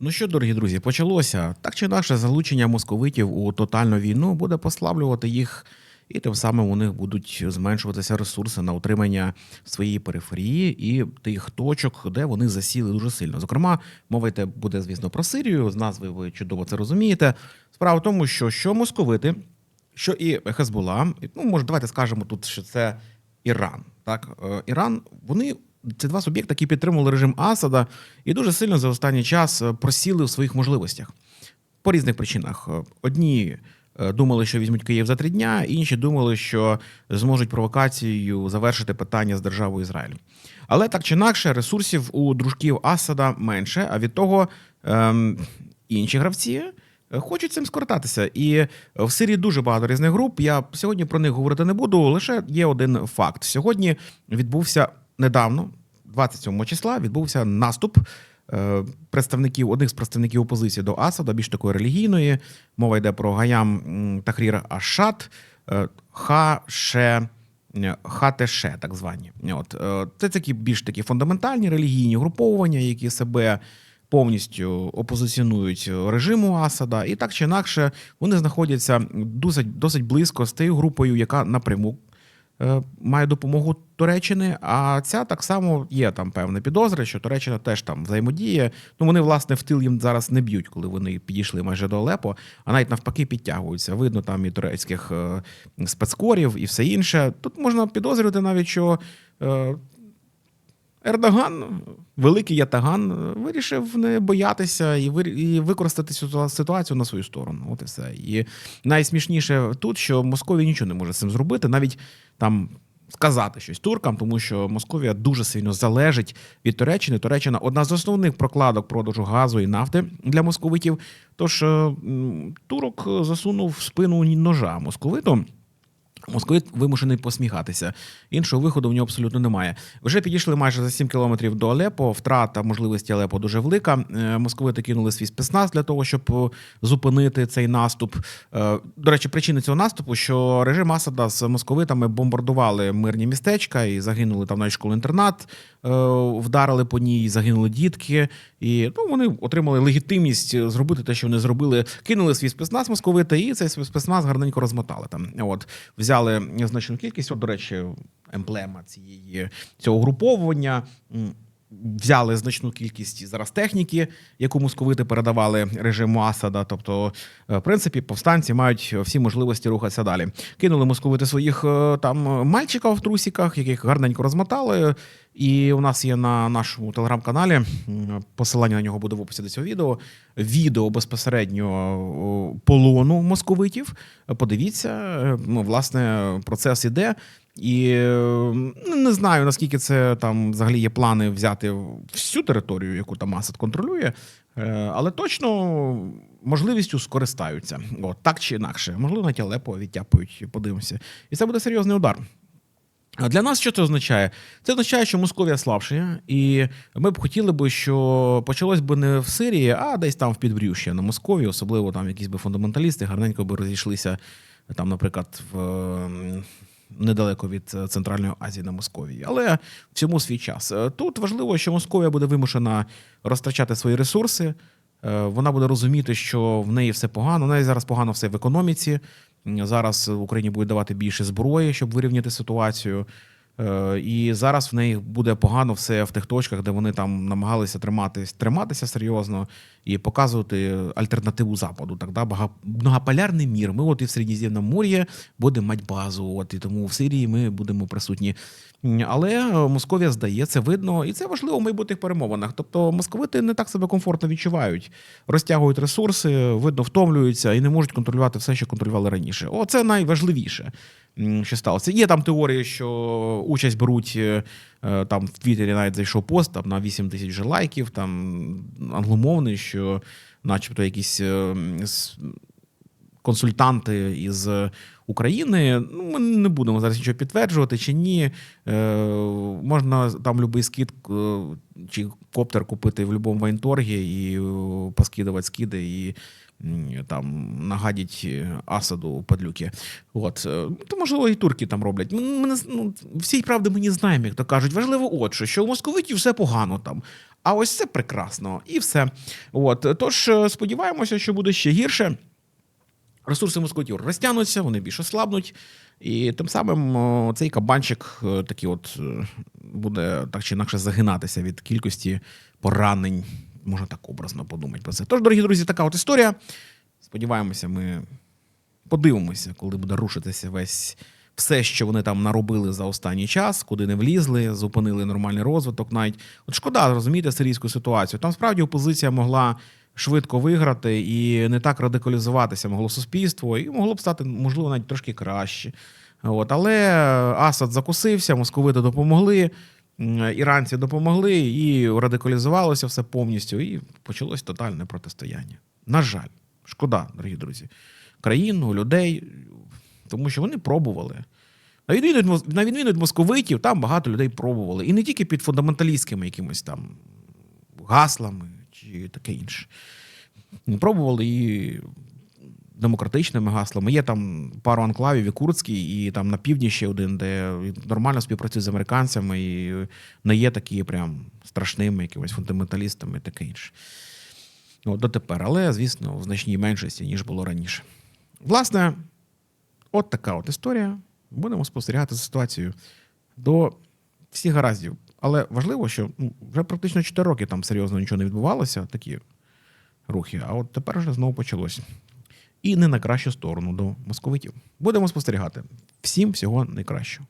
Ну що, дорогі друзі, почалося так чи інакше залучення московитів у тотальну війну буде послаблювати їх, і тим самим у них будуть зменшуватися ресурси на утримання своєї периферії і тих точок, де вони засіли дуже сильно. Зокрема, мова йде буде, звісно, про Сирію. З назви ви чудово це розумієте. Справа в тому, що що московити, що і Хезбула, ну може, давайте скажемо тут, що це Іран. Так, Е, Іран, вони. Це два суб'єкти, які підтримували режим Асада, і дуже сильно за останній час е, просіли в своїх можливостях по різних причинах. Е, Одні е, думали, що візьмуть Київ за три дня, інші думали, що зможуть провокацією завершити питання з державою Ізраїль. Але так чи інакше, ресурсів у дружків Асада менше, а від того ем, інші гравці. Хочуть цим скористатися, і в Сирії дуже багато різних груп. Я сьогодні про них говорити не буду. Лише є один факт: сьогодні відбувся недавно, 27 числа, відбувся наступ е, представників одних з представників опозиції до Асада, більш такої релігійної. Мова йде про Гаям Тахрір Ашат, е, Ха-Ше. е, ХТШ, так звані. От це такі більш такі фундаментальні релігійні груповання, які себе повністю опозиціонують режиму Асада, і так чи інакше вони знаходяться досить досить близько з тією групою, яка напряму має допомогу Туреччини. А ця так само є там певна підозра, що Туреччина теж там взаємодіє. Ну вони власне в тил їм зараз не б'ють, коли вони підійшли майже до Алепо, а навіть навпаки підтягуються. Видно там і турецьких е, спецкорів, і все інше. Тут можна підозрювати навіть, що. Ердоган, великий ятаган, вирішив не боятися і і використати цю ситуацію на свою сторону. От і все. І найсмішніше тут, що Московія нічого не може з цим зробити, навіть там сказати щось туркам, тому що Московія дуже сильно залежить від Туреччини. Туреччина одна з основних прокладок продажу газу і нафти для московитів. Тож турок засунув в спину ножа московиту. Московит вимушений посміхатися. Іншого виходу в нього абсолютно немає. Вже підійшли майже за 7 кілометрів до Алепо. Втрата можливості Алепо дуже велика. Е, Московити кинули свій спецназ для того, щоб е, зупинити цей наступ. Е, До речі, причини цього наступу, що режим Асада з московитами бомбардували мирні містечка і загинули там навіть школи-інтернат, е, вдарили по ній, загинули дітки. І ну, вони отримали легітимність зробити те, що вони зробили. Кинули свій спецназ московити, і цей спецназ гарненько розмотали там. От взяли значну кількість. От, до речі, емблема цієї цього груповання. Взяли значну кількість зараз техніки, яку московити передавали режиму Асада. Тобто, е, в принципі, повстанці мають всі можливості рухатися далі. Кинули московити своїх е, там мальчиків в трусіках, яких гарненько розмотали. І у нас є на нашому телеграм-каналі посилання на нього буде в описі до цього відео. Відео безпосередньо полону московитів. Подивіться, е, ну, власне, процес іде. І е, ну, не знаю, наскільки це там взагалі є плани взяти всю територію, яку там Асад контролює, е, але точно можливістю скористаються. От, так чи інакше. Можливо, навіть Алепо відтяпають, подивимося. І це буде серйозний удар. А Для нас що це означає? Це означає, що Московія слабшає, і ми б хотіли би, що почалось би не в Сирії, а десь там в підбрюші на Московії, особливо там якісь би фундаменталісти гарненько би розійшлися там, наприклад, в ем, недалеко від е, Центральної Азії на Московії. Але всьому свій час. Е, Тут важливо, що Московія буде вимушена розтрачати свої ресурси. Е, Вона буде розуміти, що в неї все погано. В неї зараз погано все в економіці. Зараз Зараз Україні буде давати більше зброї, щоб вирівняти ситуацію. Е, І зараз в неї буде погано все в тих точках, де вони там намагалися триматись, триматися серйозно і показувати альтернативу Западу. Так, да? Бага- Многополярний мір. Ми от і в Середземному морі будемо мати базу. От і тому в Сирії ми будемо присутні. Але е, Московія здає, це видно, і це важливо в майбутніх перемовинах. Тобто московити не так себе комфортно відчувають, розтягують ресурси, видно, втомлюються і не можуть контролювати все, що контролювали раніше. О, це найважливіше, що сталося. Є там теорії, що участь беруть е, е, там в Твіттері навіть зайшов пост там на 8 тисяч же лайків, там англомовний, що, начебто, якісь е, консультанти із України. Ну, ми не будемо зараз нічого підтверджувати чи ні. Е, можна там будь-який скид е, чи коптер купити в будь-якому воєнторгі і е, поскидувати скиди і там нагадять Асаду падлюки. От. е, То, можливо, і турки там роблять. Ми, ми ну, всі правди ми не знаємо, як то кажуть. Важливо, от що, що у московитів все погано там. А ось це прекрасно. І все. От. Тож е, сподіваємося, що буде ще гірше. Ресурси московитів розтягнуться, вони більш ослабнуть, і тим самим цей кабанчик е, такий от е, буде так чи інакше загинатися від кількості поранень. Можна так образно подумати про це. Тож, дорогі друзі, така от історія. Сподіваємося, ми подивимося, коли буде рушитися весь все, що вони там наробили за останній час, куди не влізли, зупинили нормальний розвиток. Навіть от шкода розумієте сирійську ситуацію. Там справді опозиція могла швидко виграти і не так радикалізуватися могло суспільство, і могло б стати, можливо, навіть трошки краще. От, але Асад закусився, московити допомогли, іранці допомогли, і радикалізувалося все повністю, і почалось тотальне протистояння. На жаль, шкода, дорогі друзі, країну, людей, тому що вони пробували. На відміну на відміну від московитів, там багато людей пробували. І не тільки під фундаменталістськими якимись там гаслами чи таке інше. Пробували і демократичними гаслами. Є там пару анклавів і Курдський, і там на півдні ще один, де нормально співпрацюють з американцями і не є такі прям страшними якимись фундаменталістами і таке інше. От дотепер, але, звісно, в значній меншості, ніж було раніше. Власне, от така от історія. Будемо спостерігати за ситуацією до всіх гараздів. Але важливо, що ну, вже практично 4 роки там серйозно нічого не відбувалося, такі рухи, а от тепер вже знову почалось. І не на кращу сторону до московитів. Будемо спостерігати. Всім всього найкращого.